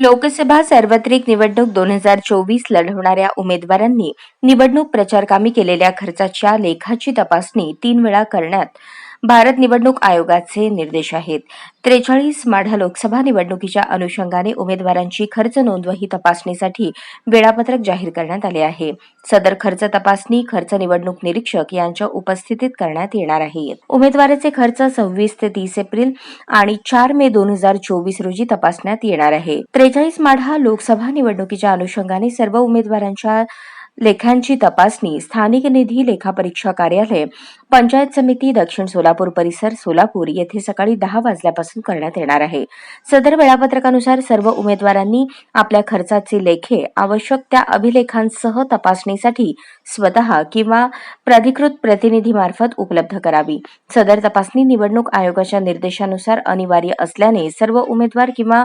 लोकसभा सार्वत्रिक निवडणूक दोन हजार चोवीस लढवणाऱ्या उमेदवारांनी निवडणूक प्रचारकामी केलेल्या खर्चाच्या लेखाची तपासणी तीन वेळा करण्यात भारत निवडणूक आयोगाचे निर्देश आहेत. त्रेचाळीस माढा लोकसभा निवडणुकीच्या अनुषंगाने उमेदवारांची खर्च नोंदवही तपासणीसाठी वेळापत्रक जाहीर करण्यात आले आहे. सदर खर्च तपासणी खर्च निवडणूक निरीक्षक यांच्या उपस्थितीत करण्यात येणार आहे. उमेदवाराचे खर्च सव्वीस ते तीस एप्रिल आणि चार मे दोन हजार चोवीस रोजी तपासण्यात येणार आहे. त्रेचाळीस माढा लोकसभा निवडणुकीच्या अनुषंगाने सर्व उमेदवारांच्या लेखांची तपासणी स्थानिक निधी लेखापरीक्षा कार्यालय पंचायत समिती दक्षिण सोलापूर परिसर सोलापूर येथे सकाळी दहा वाजल्यापासून करण्यात येणार आहे. सदर वेळापत्रकानुसार सर्व उमेदवारांनी आपल्या खर्चाचे लेखे आवश्यक त्या अभिलेखांसह तपासणीसाठी स्वतः किंवा प्राधिकृत प्रतिनिधीमार्फत उपलब्ध करावी. सदर तपासणी निवडणूक आयोगाच्या निर्देशानुसार अनिवार्य असल्याने सर्व उमेदवार किंवा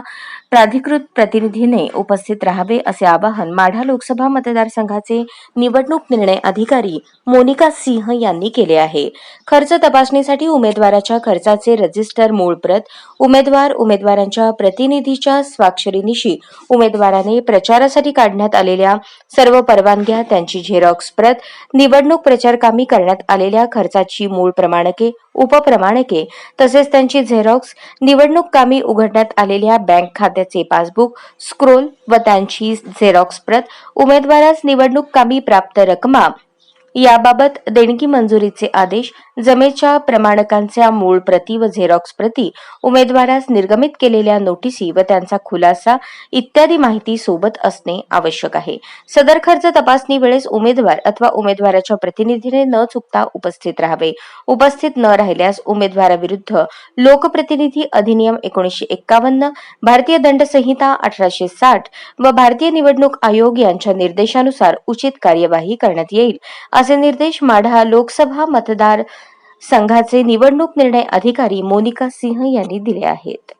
प्राधिकृत प्रतिनिधीने उपस्थित राहावे असे आवाहन माढा लोकसभा मतदारसंघाचे निवडणूक निर्णय अधिकारी मोनिका सिंह यांनी केले आहे. खर्च तपासणीसाठी उमेदवाराच्या खर्चाचे रजिस्टर मूळ प्रत उमेदवार उमेदवारांच्या प्रतिनिधीच्या स्वाक्षरीनिशी उमेदवाराने प्रचारासाठी काढण्यात आलेल्या सर्व परवानग्या त्यांची झेरॉक्स प्रत निवडणूक प्रचारकामी करण्यात आलेल्या खर्चाची मूळ प्रमाणके उपप्रमाणके तसेच त्यांची झेरॉक्स निवडणूक कामी उघडण्यात आलेल्या बँक खात्याचे पासबुक स्क्रोल व त्यांची झेरॉक्स प्रत उमेदवारास निवडणूक कमी प्राप्त रकमा याबाबत देणगी मंजुरीचे आदेश जमेच्या प्रमाणकांच्या मूळ प्रती व झेरॉक्स प्रती उमेदवारास निर्गमित केलेल्या नोटिसी व त्यांचा खुलासा इत्यादी माहिती सोबत असणे आवश्यक आहे. सदर खर्च तपासणी वेळेस उमेदवार अथवा उमेदवाराच्या प्रतिनिधीने न चुकता उपस्थित राहावे. उपस्थित न राहिल्यास उमेदवाराविरुद्ध लोकप्रतिनिधी अधिनियम एकोणीसशे एक्कावन्न भारतीय दंड संहिता अठराशे साठ व भारतीय निवडणूक आयोग यांच्या निर्देशानुसार उचित कार्यवाही करण्यात येईल असे निर्देश माढा लोकसभा मतदार संघाचे निवडणूक निर्णय अधिकारी मोनिका सिंह यांनी दिले आहेत.